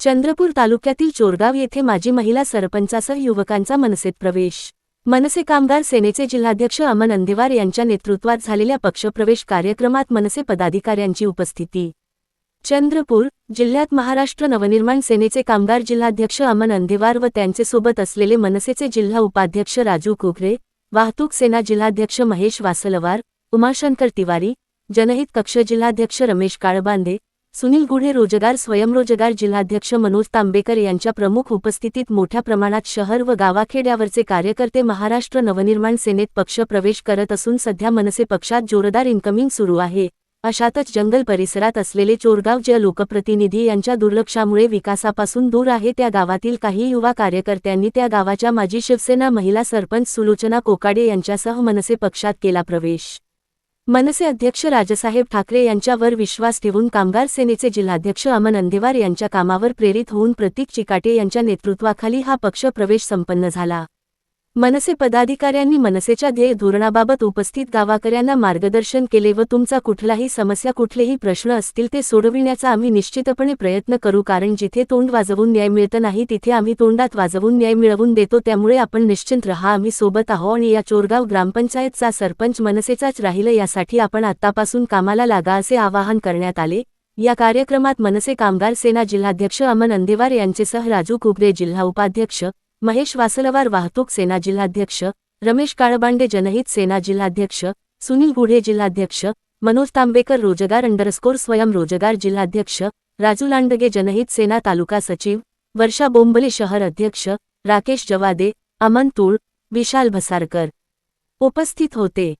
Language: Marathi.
चंद्रपूर तालुक्यातील चोरगाव येथे माजी महिला सरपंचासह युवकांचा मनसेत प्रवेश. मनसे कामगार सेनेचे जिल्हाध्यक्ष अमन अंदेवार यांच्या नेतृत्वात झालेल्या पक्षप्रवेश कार्यक्रमात मनसे पदाधिकाऱ्यांची उपस्थिती. चंद्रपूर जिल्ह्यात महाराष्ट्र नवनिर्माण सेनेचे कामगार जिल्हाध्यक्ष अमन अंधेवार व त्यांचे सोबत असलेले मनसेचे जिल्हा उपाध्यक्ष राजू कुकरे वाहतूक सेना जिल्हाध्यक्ष महेश वासलवार उमाशंकर तिवारी जनहित कक्ष जिल्हाध्यक्ष रमेश काळबांदे सुनील गुढे रोजगार स्वयंरोजगार जिल्हाध्यक्ष मनोज तांबेकर यांच्या प्रमुख उपस्थितीत मोठ्या प्रमाणात शहर व गावाखेड्यावरचे कार्यकर्ते महाराष्ट्र नवनिर्माण सेनेत पक्ष प्रवेश करत असून सध्या मनसे पक्षात जोरदार इन्कमिंग सुरू आहे. अशातच जंगल परिसरात असलेले चोरगाव जे लोकप्रतिनिधी यांच्या दुर्लक्षामुळे विकासापासून दूर आहे. त्या गावातील काही युवा कार्यकर्त्यांनी त्या गावाच्या माजी शिवसेना महिला सरपंच सुलोचना कोकाडे यांच्यासह मनसे पक्षात केला प्रवेश. मनसे अध्यक्ष राजसाहेब ठाकरे यांच्यावर विश्वास ठेवून कामगार सेनेचे जिल्हाध्यक्ष अमन अंदेवार यांच्या कामावर प्रेरित होऊन प्रतीक चिकाटे यांच्या नेतृत्वाखाली हा पक्ष प्रवेश संपन्न झाला. मनसे पदाधिकाऱ्यांनी मनसेच्या ध्येय धोरणाबाबत उपस्थित गावाकऱ्यांना मार्गदर्शन केले व तुमचा कुठलाही समस्या कुठलेही प्रश्न असतील ते सोडविण्याचा आम्ही निश्चितपणे प्रयत्न करू. कारण जिथे तोंड वाजवून न्याय मिळत नाही तिथे आम्ही तोंडात वाजवून न्याय मिळवून देतो. त्यामुळे आपण निश्चिंत रहा. आम्ही सोबत आहो आणि या चोरगाव ग्रामपंचायतचा सरपंच मनसेचाच राहिलं. यासाठी आपण आत्तापासून कामाला लागा असे आवाहन करण्यात आले. या कार्यक्रमात मनसे कामगार सेना जिल्हाध्यक्ष अमन अंदेवार यांचेसह राजू कुबरे जिल्हा उपाध्यक्ष महेश वासलवार वाहतूक सेना जिल्हाध्यक्ष, रमेश काळबांडे जनहित सेना जिल्हाध्यक्ष, सुनील गुढे जिल्हाध्यक्ष, मनोज तांबेकर रोज़गार अंडरस्कोर स्वयं रोज़गार जिल्हाध्यक्ष, राजू लांडगे जनहित सेना तालुका सचिव, वर्षा बोंबले शहर अध्यक्ष, राकेश जवादे, अमन तुळ, विशाल भसारकर. उपस्थित होते.